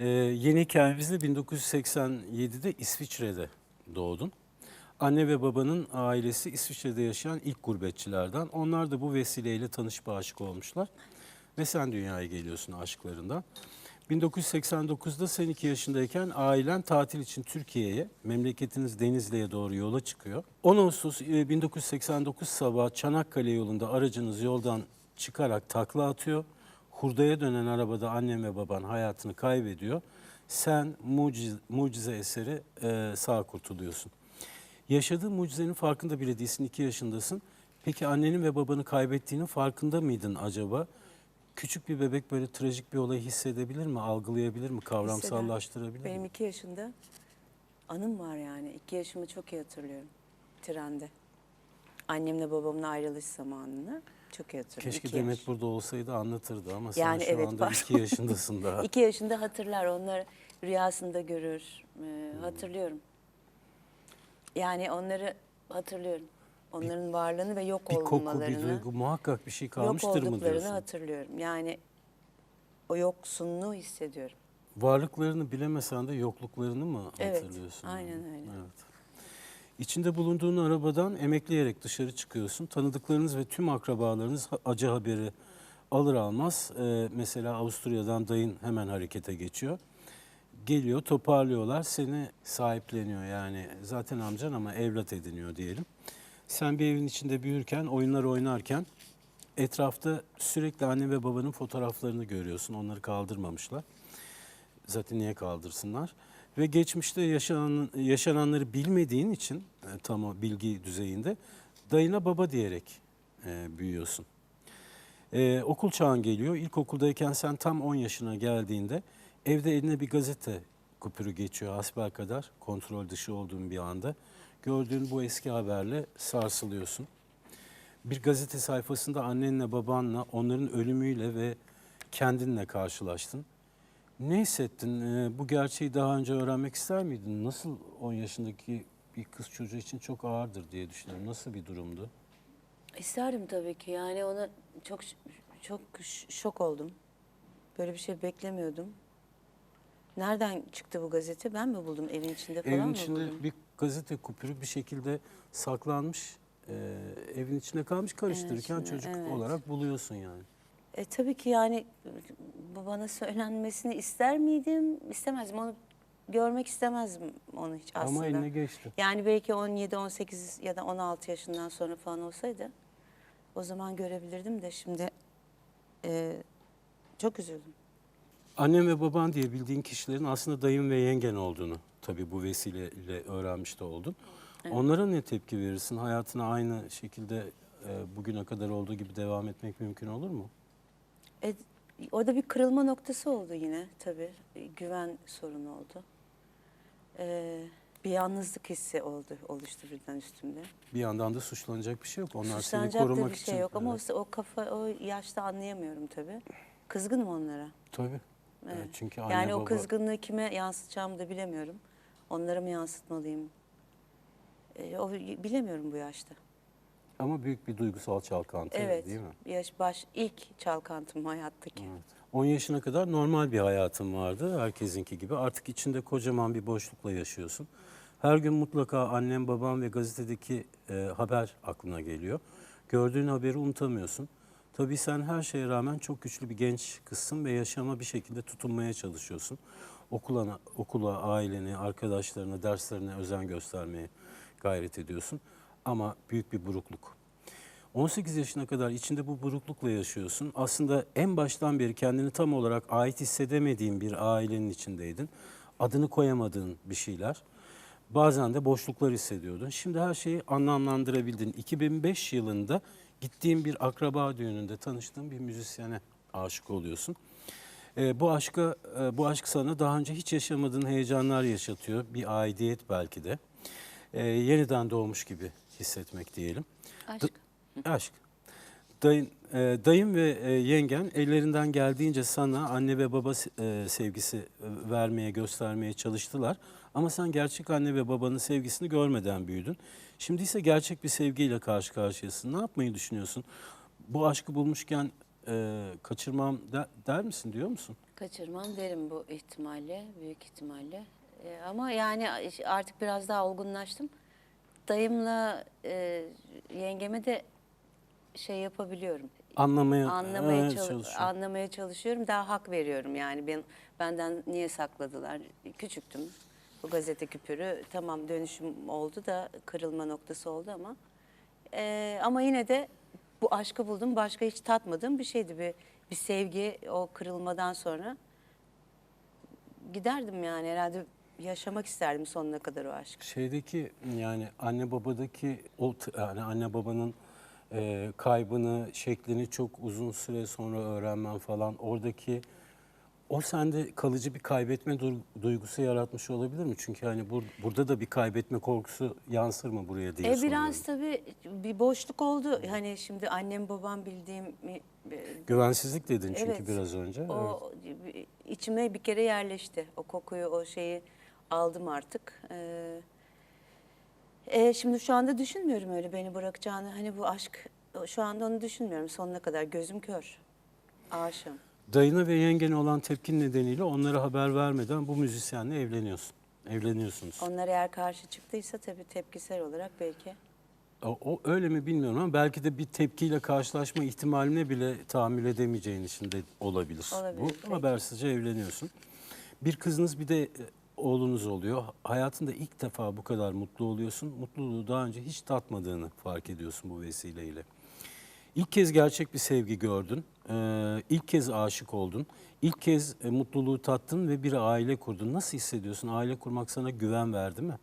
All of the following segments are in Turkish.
Ee, yeni hikayemizde 1987'de İsviçre'de doğdun. Anne ve babanın ailesi İsviçre'de yaşayan ilk gurbetçilerden. Onlar da bu vesileyle tanışıp aşık olmuşlar. Ve sen dünyaya geliyorsun aşklarından. 1989'da sen 2 yaşındayken ailen tatil için Türkiye'ye, memleketiniz Denizli'ye doğru yola çıkıyor. 10 Ağustos e, 1989 sabahı Çanakkale yolunda aracınız yoldan çıkarak takla atıyor. Hurdaya dönen arabada annem ve baban hayatını kaybediyor. Sen mucize, mucize eseri e, sağ kurtuluyorsun. Yaşadığın mucizenin farkında bile değilsin, 2 yaşındasın. Peki annenin ve babanı kaybettiğinin farkında mıydın acaba? Küçük bir bebek böyle trajik bir olayı hissedebilir mi, algılayabilir mi, kavramsallaştırabilir Benim mi? iki yaşında anım var yani. İki yaşımı çok iyi hatırlıyorum. Trende. Annemle babamın ayrılış zamanını çok iyi hatırlıyorum. Keşke İki Demet yaş. burada olsaydı anlatırdı ama sen Yani şu evet, anda var. 2 yaşındasın daha. İki yaşında hatırlar. Onlar rüyasında görür. Ee, Hmm. hatırlıyorum. Yani onları hatırlıyorum. Onların varlığını ve yok bir koku, bir olmalarını. duygu muhakkak bir şey yok kalmıştır mı olduklarını diyorsun? hatırlıyorum. Yani o yoksunluğu hissediyorum. Varlıklarını bilemesen de yokluklarını mı Evet, hatırlıyorsun? aynen yani? öyle. Evet. İçinde bulunduğun arabadan emekleyerek dışarı çıkıyorsun. Tanıdıklarınız ve tüm akrabalarınız acı haberi alır almaz. e, mesela Avusturya'dan dayın hemen harekete geçiyor. Geliyor, toparlıyorlar, seni sahipleniyor yani. Zaten amcan ama evlat ediniyor diyelim. Sen bir evin içinde büyürken, oyunlar oynarken etrafta sürekli anne ve babanın fotoğraflarını görüyorsun. Onları kaldırmamışlar. Zaten niye kaldırsınlar? Ve geçmişte yaşanan, yaşananları bilmediğin için e, tam o bilgi düzeyinde dayına baba diyerek e, büyüyorsun. E, okul çağın geliyor. İlkokuldayken sen tam 10 yaşına geldiğinde evde eline bir gazete kupürü geçiyor hasbel kadar kontrol dışı olduğun bir anda. Gördüğün bu eski haberle sarsılıyorsun. Bir gazete sayfasında annenle babanla onların ölümüyle ve kendinle karşılaştın. Ne hissettin? Ee, bu gerçeği daha önce öğrenmek ister miydin? Nasıl 10 yaşındaki bir kız çocuğu için çok ağırdır diye düşünüyorum. Nasıl bir durumdu? İsterdim tabii ki. Yani ona çok çok şok oldum. Böyle bir şey beklemiyordum. Nereden çıktı bu gazete? Ben mi buldum evin içinde falan Evin mı içinde buldum? bir gazete kupürü bir şekilde saklanmış. Ee, evin içinde kalmış karıştırırken içinde, çocuk evet. olarak buluyorsun yani. E tabii ki yani bana söylenmesini ister miydim? İstemezdim. Onu görmek istemezdim onu hiç aslında. Ama eline geçti. Yani belki 17, 18 ya da 16 yaşından sonra falan olsaydı o zaman görebilirdim de şimdi e, çok üzüldüm. Annem ve baban diye bildiğin kişilerin aslında dayın ve yengen olduğunu tabii bu vesileyle öğrenmiş de oldun. Onlara ne tepki verirsin? Hayatına aynı şekilde e, bugüne kadar olduğu gibi devam etmek mümkün olur mu? E, orada bir kırılma noktası oldu yine tabii. E, Güven sorunu oldu. E, bir yalnızlık hissi oldu, oluştu birden üstümde. Bir yandan da suçlanacak bir şey yok. Onlar seni Suçlanacak da korumak bir için. şey yok ama Evet, o, o kafa, o yaşta anlayamıyorum tabii. Kızgınım onlara. Tabii. Evet. Evet, çünkü anne yani baba o kızgınlığı kime yansıtacağımı da bilemiyorum. Onlara mı yansıtmalıyım? E, o bilemiyorum bu yaşta. Ama büyük bir duygusal çalkantı evet. değil mi? Yaş baş ilk çalkantım hayattaki. Evet. 10 yaşına kadar normal bir hayatın vardı herkesinki gibi. Artık içinde kocaman bir boşlukla yaşıyorsun. Her gün mutlaka annem, babam ve gazetedeki e, haber aklına geliyor. Gördüğün haberi unutamıyorsun. Tabii sen her şeye rağmen çok güçlü bir genç kızsın ve yaşama bir şekilde tutunmaya çalışıyorsun. Okula, okula, ailene, arkadaşlarına, derslerine özen göstermeye gayret ediyorsun. Ama büyük bir burukluk. 18 yaşına kadar içinde bu buruklukla yaşıyorsun. Aslında en baştan beri kendini tam olarak ait hissedemediğin bir ailenin içindeydin. Adını koyamadığın bir şeyler. Bazen de boşluklar hissediyordun. Şimdi her şeyi anlamlandırabildin. 2005 yılında gittiğin bir akraba düğününde tanıştığın bir müzisyene aşık oluyorsun. Ee, bu aşka, e, bu aşk sana daha önce hiç yaşamadığın heyecanlar yaşatıyor. Bir aidiyet belki de. Ee, yeniden doğmuş gibi hissetmek diyelim. Aşk. Aşk. Dayın, e, dayın ve e, yengen ellerinden geldiğince sana anne ve baba e, sevgisi e, vermeye, göstermeye çalıştılar. Ama sen gerçek anne ve babanın sevgisini görmeden büyüdün. Şimdi ise gerçek bir sevgiyle karşı karşıyasın. Ne yapmayı düşünüyorsun? Bu aşkı bulmuşken e, kaçırmam der, der misin diyor musun? Kaçırmam derim bu ihtimalle, büyük ihtimalle. Ee, ama yani artık biraz daha olgunlaştım. Dayımla e, yengeme de şey yapabiliyorum. Anlamaya, Anlamaya, evet, çalış- çalışıyor. anlamaya çalışıyorum. Daha hak veriyorum yani. Ben benden niye sakladılar? Küçüktüm. Bu gazete küpürü tamam dönüşüm oldu da kırılma noktası oldu ama Ee, ama yine de bu aşkı buldum. Başka hiç tatmadığım bir şeydi. Bir, bir sevgi o kırılmadan sonra giderdim yani herhalde yaşamak isterdim sonuna kadar o aşkı. Şeydeki yani anne babadaki o yani anne babanın e, kaybını, şeklini çok uzun süre sonra öğrenmen falan oradaki o sende kalıcı bir kaybetme duygusu yaratmış olabilir mi? Çünkü hani bur- burada da bir kaybetme korkusu yansır mı buraya diye E soruyorum. biraz tabii bir boşluk oldu. Hani şimdi annem babam bildiğim e, Güvensizlik dedin çünkü Evet. biraz önce. Evet. O içime bir kere yerleşti. O kokuyu, o şeyi aldım artık. Ee, e, şimdi şu anda düşünmüyorum öyle beni bırakacağını. Hani bu aşk, şu anda onu düşünmüyorum sonuna kadar. Gözüm kör. Aşığım. Dayına ve yengene olan tepkin nedeniyle onlara haber vermeden bu müzisyenle evleniyorsun. Evleniyorsunuz. Onlar eğer karşı çıktıysa tabii tepkisel olarak belki. O, o öyle mi bilmiyorum ama belki de bir tepkiyle karşılaşma ihtimaline bile tahammül edemeyeceğin için de olabilir. Olabilir, Bu peki. habersizce evleniyorsun. Bir kızınız bir de oğlunuz oluyor. Hayatında ilk defa bu kadar mutlu oluyorsun. Mutluluğu daha önce hiç tatmadığını fark ediyorsun bu vesileyle. İlk kez gerçek bir sevgi gördün. Ee, ilk kez aşık oldun. İlk kez e, mutluluğu tattın ve bir aile kurdun. Nasıl hissediyorsun? Aile kurmak sana güven verdi mi?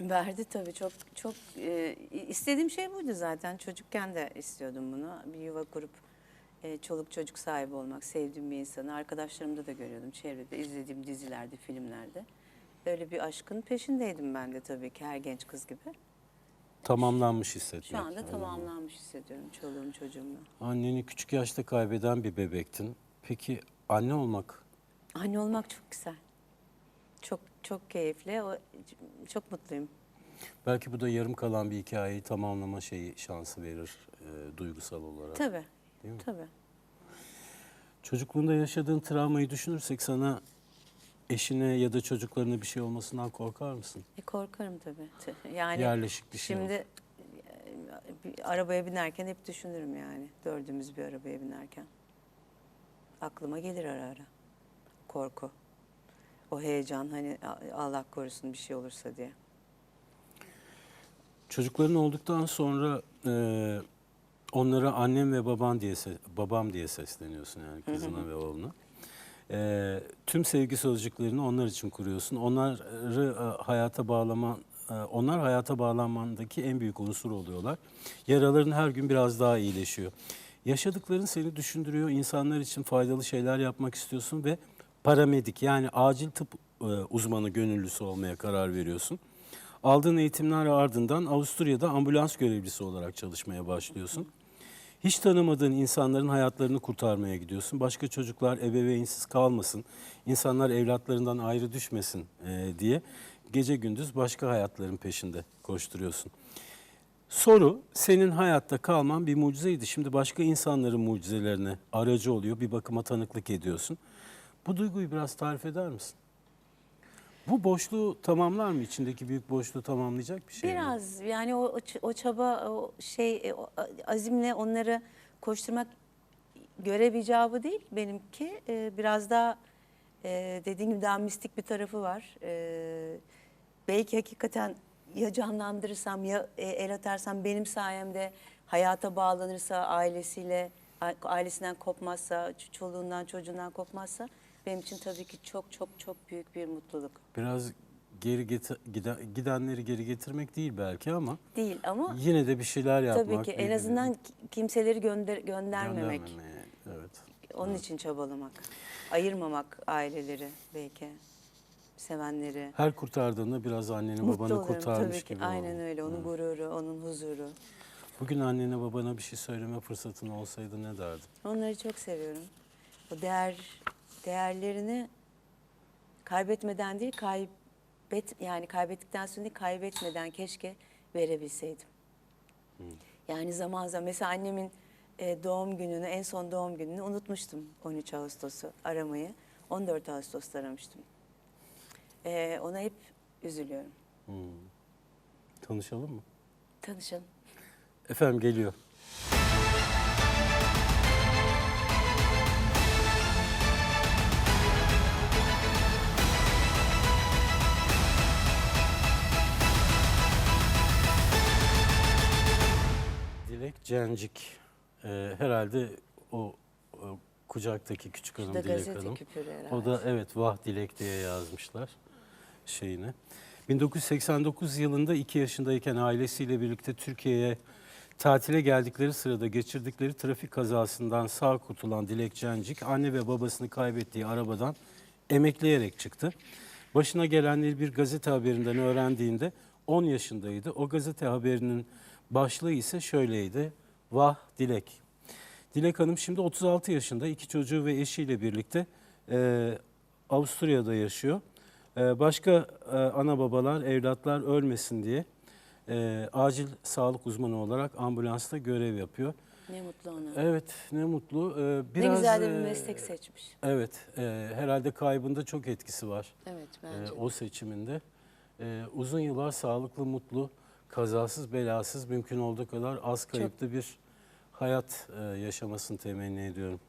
Verdi tabii çok çok e, istediğim şey buydu zaten çocukken de istiyordum bunu bir yuva kurup e, çoluk çocuk sahibi olmak sevdiğim bir insanı arkadaşlarımda da görüyordum çevrede izlediğim dizilerde filmlerde böyle bir aşkın peşindeydim ben de tabii ki her genç kız gibi. Tamamlanmış hissetmek. şu anda tamamlanmış hissediyorum çoluğum çocuğumla Anneni küçük yaşta kaybeden bir bebektin. Peki anne olmak? Anne olmak çok güzel. Çok çok keyifli. O, çok mutluyum. Belki bu da yarım kalan bir hikayeyi tamamlama şeyi şansı verir e, duygusal olarak. tabii. Tabii. Çocukluğunda yaşadığın travmayı düşünürsek sana eşine ya da çocuklarına bir şey olmasından korkar mısın? E korkarım tabii. Yani Yerleşik bir şey Şimdi e, bir arabaya binerken hep düşünürüm yani. Dördümüz bir arabaya binerken. Aklıma gelir ara ara. Korku. O heyecan hani Allah korusun bir şey olursa diye. Çocukların olduktan sonra e, onlara annem ve baban diye babam diye sesleniyorsun yani kızına ve oğluna. E, tüm sevgi sözcüklerini onlar için kuruyorsun. Onları e, hayata bağlama e, onlar hayata bağlanmandaki en büyük unsur oluyorlar. Yaraların her gün biraz daha iyileşiyor. Yaşadıkların seni düşündürüyor. insanlar için faydalı şeyler yapmak istiyorsun ve paramedik yani acil tıp e, uzmanı gönüllüsü olmaya karar veriyorsun. Aldığın eğitimler ardından Avusturya'da ambulans görevlisi olarak çalışmaya başlıyorsun. Hiç tanımadığın insanların hayatlarını kurtarmaya gidiyorsun. Başka çocuklar ebeveynsiz kalmasın, insanlar evlatlarından ayrı düşmesin e, diye gece gündüz başka hayatların peşinde koşturuyorsun. Soru, senin hayatta kalman bir mucizeydi. Şimdi başka insanların mucizelerine aracı oluyor, bir bakıma tanıklık ediyorsun. Bu duyguyu biraz tarif eder misin? Bu boşluğu tamamlar mı? İçindeki büyük boşluğu tamamlayacak bir şey mi? Biraz yani o, o çaba, o şey, e, o azimle onları koşturmak görev icabı değil benimki. Ee, biraz daha e, dediğim gibi daha mistik bir tarafı var. Ee, belki hakikaten ya canlandırırsam ya e, el atarsam benim sayemde hayata bağlanırsa ailesiyle ailesinden kopmazsa, çoluğundan çocuğundan kopmazsa benim için tabii ki çok çok çok büyük bir mutluluk. Biraz geri getir, giden- gidenleri geri getirmek değil belki ama Değil ama yine de bir şeyler yapmak. Tabii ki en azından ki- kimseleri gönder göndermemek. göndermemeye, Evet. Onun için çabalamak. Ayırmamak aileleri belki. Sevenleri. Her kurtardığında biraz anneni Mutlu babanı olurum kurtarmış tabii ki. gibi Aynen oldu. öyle. Onun gururu, onun huzuru. Bugün annene babana bir şey söyleme fırsatın olsaydı ne derdin? Onları çok seviyorum. O değer değerlerini kaybetmeden değil, kaybet yani kaybettikten sonra değil, kaybetmeden keşke verebilseydim. Yani zaman zaman mesela annemin e, doğum gününü, en son doğum gününü unutmuştum 13 Ağustos'u aramayı. 14 Ağustos'ta aramıştım. Ee, ona hep üzülüyorum. Tanışalım mı? Tanışalım. Efendim geliyor. Dilek Cencik. Ee, herhalde o, o kucaktaki küçük hanım Şurada Dilek Hanım. O da evet Vah Dilek diye yazmışlar şeyini. 1989 yılında 2 yaşındayken ailesiyle birlikte Türkiye'ye tatile geldikleri sırada geçirdikleri trafik kazasından sağ kurtulan Dilek Cencik anne ve babasını kaybettiği arabadan emekleyerek çıktı. Başına gelenleri bir gazete haberinden öğrendiğinde 10 yaşındaydı. O gazete haberinin başlığı ise şöyleydi. Vah Dilek. Dilek Hanım şimdi 36 yaşında iki çocuğu ve eşiyle birlikte e, Avusturya'da yaşıyor. E, başka e, ana babalar, evlatlar ölmesin diye e, acil sağlık uzmanı olarak ambulansta görev yapıyor. Ne mutlu ona. Evet ne mutlu. E, ne biraz, güzel de bir e, meslek seçmiş. Evet e, herhalde kaybında çok etkisi var Evet e, bence. o seçiminde. E, uzun yıllar sağlıklı, mutlu, kazasız, belasız mümkün olduğu kadar az kayıplı bir hayat e, yaşamasını temenni ediyorum.